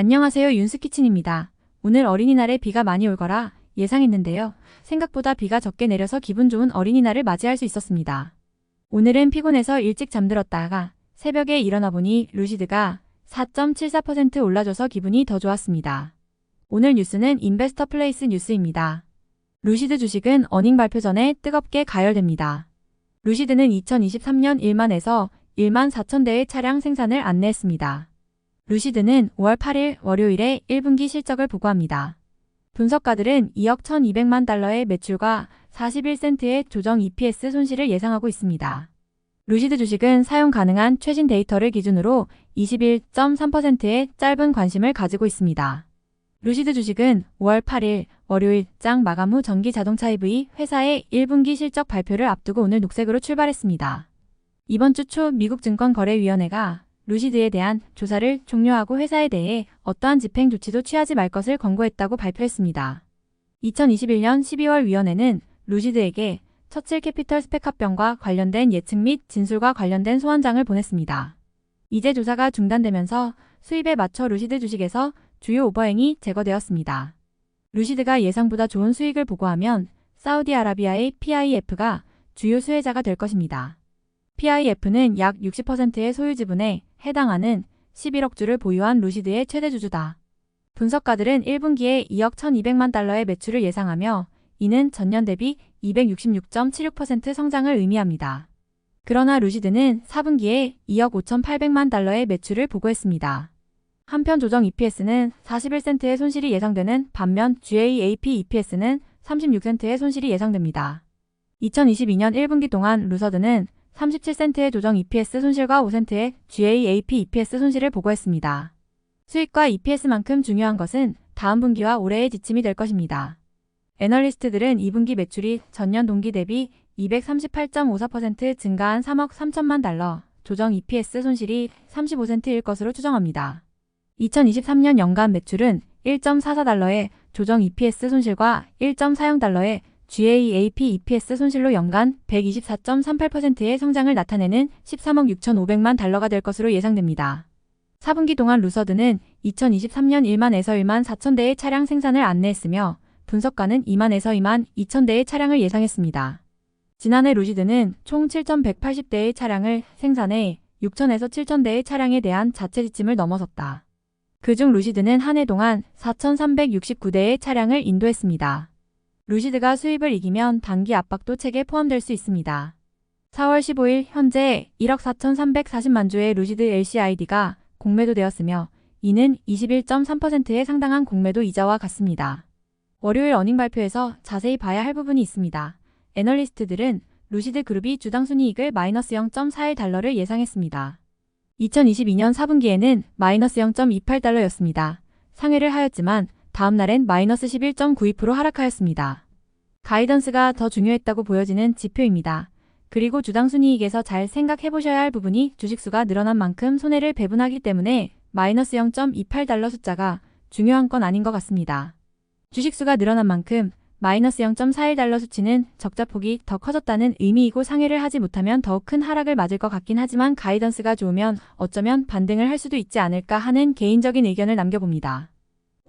안녕하세요 윤스키친입니다. 오늘 어린이날에 비가 많이 올 거라 예상했는데요. 생각보다 비가 적게 내려서 기분 좋은 어린이날을 맞이할 수 있었습니다. 오늘은 피곤해서 일찍 잠들었다가 새벽에 일어나 보니 루시드가 4.74% 올라줘서 기분이 더 좋았습니다. 오늘 뉴스는 인베스터 플레이스 뉴스입니다. 루시드 주식은 어닝 발표 전에 뜨겁게 가열됩니다. 루시드는 2023년 1만에서 1만 4천 대의 차량 생산을 안내했습니다. 루시드는 5월 8일 월요일에 1분기 실적을 보고합니다. 분석가들은 2억 1,200만 달러의 매출과 41센트의 조정 EPS 손실을 예상하고 있습니다. 루시드 주식은 사용 가능한 최신 데이터를 기준으로 21.3%의 짧은 관심을 가지고 있습니다. 루시드 주식은 5월 8일 월요일 장 마감 후 전기 자동차 EV 회사의 1분기 실적 발표를 앞두고 오늘 녹색으로 출발했습니다. 이번 주 초 미국 증권거래위원회가 루시드에 대한 조사를 종료하고 회사에 대해 어떠한 집행 조치도 취하지 말 것을 권고했다고 발표했습니다. 2021년 12월 위원회는 루시드에게 처칠 캐피털 스펙 합병과 관련된 예측 및 진술과 관련된 소환장을 보냈습니다. 이제 조사가 중단되면서 수입에 맞춰 루시드 주식에서 주요 오버행이 제거되었습니다. 루시드가 예상보다 좋은 수익을 보고하면 사우디아라비아의 PIF가 주요 수혜자가 될 것입니다. PIF는 약 60%의 소유 지분에 해당하는 11억 주를 보유한 루시드의 최대 주주다. 분석가들은 1분기에 2억 1,200만 달러의 매출을 예상하며 이는 전년 대비 266.76% 성장을 의미합니다. 그러나 루시드는 4분기에 2억 5,800만 달러의 매출을 보고했습니다. 한편 조정 EPS는 41센트의 손실이 예상되는 반면 GAAP EPS는 36센트의 손실이 예상됩니다. 2022년 1분기 동안 루서드는 37센트의 조정 EPS 손실과 5센트의 GAAP EPS 손실을 보고했습니다. 수익과 EPS만큼 중요한 것은 다음 분기와 올해의 지침이 될 것입니다. 애널리스트들은 2분기 매출이 전년 동기 대비 238.54% 증가한 3억 3천만 달러, 조정 EPS 손실이 35센트일 것으로 추정합니다. 2023년 연간 매출은 1.44달러의 조정 EPS 손실과 1.40달러의 GAAP EPS 손실로 연간 124.38%의 성장을 나타내는 13억 6,500만 달러가 될 것으로 예상됩니다. 4분기 동안 루서드는 2023년 1만에서 1만 4천 대의 차량 생산을 안내했으며 분석가는 2만에서 2만 2천 대의 차량을 예상했습니다. 지난해 루시드는 총 7,180대의 차량을 생산해 6천에서 7천 대의 차량에 대한 자체 지침을 넘어섰다. 그중 루시드는 한 해 동안 4,369대의 차량을 인도했습니다. 루시드가 수입을 이기면 단기 압박도 책에 포함될 수 있습니다. 4월 15일 현재 1억 4,340만 주의 루시드 LCID가 공매도되었으며 이는 21.3%에 상당한 공매도 이자와 같습니다. 월요일 어닝 발표에서 자세히 봐야 할 부분이 있습니다. 애널리스트들은 루시드 그룹이 주당 순이익을 마이너스 0.41달러를 예상했습니다. 2022년 4분기에는 마이너스 0.28달러였습니다. 상회를 하였지만 다음 날엔 마이너스 11.92% 하락하였습니다. 가이던스가 더 중요했다고 보여지는 지표입니다. 그리고 주당 순이익에서 잘 생각해 보셔야 할 부분이 주식수가 늘어난 만큼 손해를 배분하기 때문에 마이너스 0.28달러 숫자가 중요한 건 아닌 것 같습니다. 주식수가 늘어난 만큼 마이너스 0.41달러 수치는 적자폭이 더 커졌다는 의미이고 상회를 하지 못하면 더욱 큰 하락을 맞을 것 같긴 하지만 가이던스가 좋으면 어쩌면 반등을 할 수도 있지 않을까 하는 개인적인 의견을 남겨봅니다.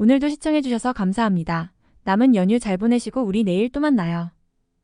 오늘도 시청해주셔서 감사합니다. 남은 연휴 잘 보내시고 우리 내일 또 만나요.